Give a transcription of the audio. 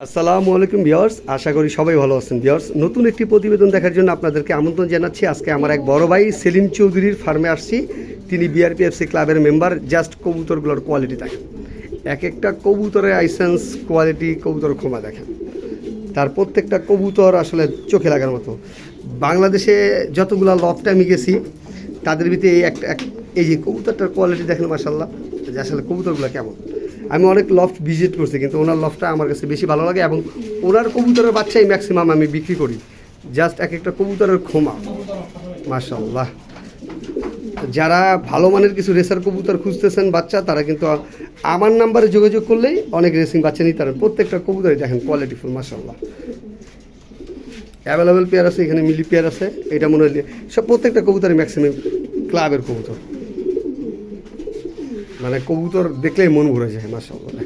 আসসালামু আলাইকুম ভিওর্স আশা করি সবাই ভালো আছেন। ভিওর্স নতুন একটি প্রতিবেদন দেখার জন্য আপনাদেরকে আমন্ত্রণ জানাচ্ছি। আজকে আমার এক বড় ভাই সেলিম চৌধুরীর ফার্মে আসছি। তিনি বিআরপিএফসি ক্লাবের মেম্বার, জাস্ট কবুতরগুলোর কোয়ালিটি দেখেন। এক একটা কবুতরের আইসেন্স কোয়ালিটি কবুতর ক্ষমা দেখেন। তার প্রত্যেকটা কবুতর আসলে চোখে লাগার মতো। বাংলাদেশে যতগুলো লফটে আমি গেছি, তাদের ভিতরে এই একটা এক- এই যে কবুতরটার কোয়ালিটি দেখেন মাসাল্লাহ যে আসলে কবুতরগুলো কেমন। আমি অনেক লফট ভিজিট করছি, কিন্তু ওনার লফটটা আমার কাছে বেশি ভালো লাগে এবং ওনার কবুতরের বাচ্চাই ম্যাক্সিমাম আমি বিক্রি করি। জাস্ট এক একটা কবুতরের ক্ষমা। মাসাল্লাহ যারা ভালো মানের কিছু রেসার কবুতর খুঁজতেছেন বাচ্চা, তারা কিন্তু আমার নাম্বারে যোগাযোগ করলেই অনেক রেসিং বাচ্চা নিতে পারেন প্রত্যেকটা কবুতরই দেখেন কোয়ালিটিফুল মাসাল্লাহ অ্যাভেলেবেল পেয়ার আছে, এখানে মিলি পেয়ার আছে। এটা মনে হয় সব প্রত্যেকটা কবুতরই ম্যাক্সিমাম ক্লাবের কবুতর। মানে কবুতর দেখলেই মন ভরে যায় মাসাল্লাহ